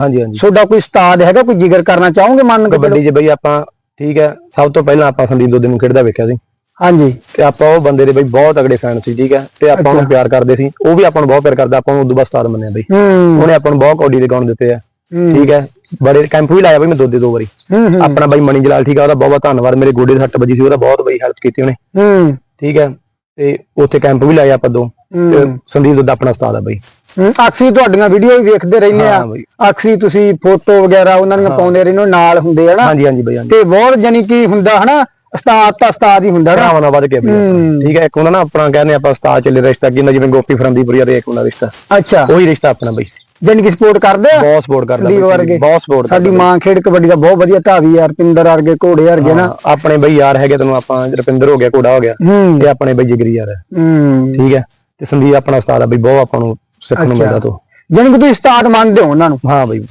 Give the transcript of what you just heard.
ਹਾਂਜੀ ਹਾਂਜੀ। ਤੁਹਾਡਾ ਕੋਈ ਉਸਤਾਦ ਹੈਗਾ ਕੋਈ ਜ਼ਿਕਰ ਕਰਨਾ ਚਾਹੋਗੇ ਮੰਨ ਕੇ ਕਬੱਡੀ 'ਚ ਬਈ ਆਪਾਂ ਠੀਕ ਹੈ ਸਭ ਤੋਂ ਪਹਿਲਾਂ ਆਪਾਂ ਸੰਦੀਪ ਦੋਦੇ ਨੂੰ ਖੇਡਦਾ ਵੇਖਿਆ ਸੀ। ਹਾਂਜੀ। ਤੇ ਆਪਾਂ ਉਹ ਬੰਦੇ ਦੇ ਬਈ ਬਹੁਤ ਤਗੜੇ ਫੈਨ ਸੀ ਠੀਕ ਹੈ। ਤੇ ਆਪਾਂ ਉਹਨੂੰ ਪਿਆਰ ਕਰਦੇ ਸੀ। ਉਹ ਵੀ ਆਪਾਂ ਨੂੰ ਬਹੁਤ ਪਿਆਰ ਕਰਦਾ ਆਪਾਂ ਨੂੰ ਉਦੋਂ ਬਾਅਦ ਉਸਤਾਦ ਮੰਨਿਆ ਬਈ। ਉਹਨੇ ਆਪਾਂ ਨੂੰ ਬਹੁਤ ਕੌਡੀ ਦੇ ਗਾਉਣ ਦਿੱਤੇ ਆ। ਠੀਕ ਹੈ। ਬੜੇ ਕੈਂਪ ਵੀ ਲਾਇਆ ਬਈ ਮੈਂ ਦੋਦੇ ਦੋ ਵਾਰੀ। ਆਪਣਾ ਬਾਈ ਮਣੀ ਜਲਾਲ ਠੀਕ ਆ ਉਹਦਾ ਬਹੁਤ ਬਹੁਤ ਧੰਨਵਾਦ। ਮੇਰੇ ਗੋਡੇ ਦੇ ਸੱਟ ਵੱਜੀ ਸੀ ਉਹਦਾ ਬਹੁਤ ਬਈ ਹੈਲਪ ਕੀਤੀ ਉਹਨੇ। ਠੀਕ ਹੈ। ਤੇ ਉੱਥੇ ਕੈਂਪ ਵੀ ਲਾਇਆ ਆਪਾਂ ਦੋ। ਸੰਦੀਪ ਦੁੱਧ ਆਪਣਾ ਉਸਤਾਦ ਆ ਬਈ। ਹੂੰ, ਅਕਸਰ ਤੁਹਾਡੀਆਂ ਵੀਡੀਓ ਵੀ ਵੇਖਦੇ ਰਹਿੰਦੇ ਆ। ਅਕਸਰ ਤੁਸੀਂ ਫੋਟੋ ਵਗੈਰਾ ਉਹਨਾਂ ਦੀਆਂ ਪਾਉਂਦੇ ਰਹਿੰਦੇ ਹੋ ਨਾਲ ਹੁੰਦੇ ਆ ਨਾ। ਹਾਂਜੀ ਹਾਂਜੀ ਬਈ ਹਾਂਜੀ। ਤੇ ਬਹੁਤ ਜਾਨੀ ਕੀ ਹੁੰਦਾ ਹਨਾ ਉਸਤਾਦ ਤਾਂ ਉਸਤਾਦ ਹੀ ਹੁੰਦਾ ਨਾ। ਭਰਾਵਾਂ ਨਾਲ ਵੱਧ ਕੇ। ਠੀਕ ਹੈ ਇੱਕ ਹੁੰਦਾ ਨਾ ਆਪਣਾ ਕਹਿੰਦੇ ਆਪਾਂ ਉਸਤਾਦ ਚੱਲੇ ਰਿਸ਼ਤਾ ਕਿੰਨਾ ਜਿਵੇਂ ਗੋਪੀ ਫਰੰਦੀਪੁਰੀਆ ਦੇ ਇੱਕ ਹੁੰਦਾ ਰਿਸ਼ਤਾ। ਅੱਛਾ। ਉਹੀ ਰਿਸ਼ਤਾ ਆਪਣਾ ਬਈ। ਜਾਨੀ ਕਿ ਸਪੋਰਟ ਕਰਦੇ ਆ? ਬਹੁਤ ਸਪੋਰਟ ਕਰਦਾ ਸੰਦੀਪ ਵਰਗੇ। ਬਹੁਤ ਸਪੋਰਟ ਸਾਡੀ ਮਾਂ ਖੇਡ ਕਬੱਡੀ ਦਾ ਬਹੁਤ ਵਧੀਆ ਧਾਵੀ ਆ ਰਪਿੰਦਰ ਵਰਗੇ ਘੋੜੇ ਵਰਗੇ ਨਾ। ਆਪਣੇ ਬਈ ਯਾਰ ਹੈਗੇ ਤੈਨੂੰ ਆਪਾਂ ਰੁਪਿੰਦਰ ਹੋ ਗਿਆ ਕੋੜਾ ਹੋ ਗਿਆ। ਤੇ ਆਪਣੇ ਬਈ ਜਿਗਰੀ ਯਾਰ ਠੀਕ ਹੈ। ਤੇ ਸੰਦੀਪ ਆਪਣਾ ਉਸਤਾਦ ਆ ਬਈ ਬਹੁਤ ਆਪਾਂ ਨੂੰ ਸਿੱਖਣ ਨੂੰ ਅੱਛਾ। ਮਿਲਦਾ ਤੋਂ। ਜਾਨੀ ਕਿ ਤੁਸੀਂ ਉਸਤਾਦ ਮੰਨਦੇ ਹੋ ਉਹਨਾਂ ਨੂੰ? ਹਾਂ ਬਈ।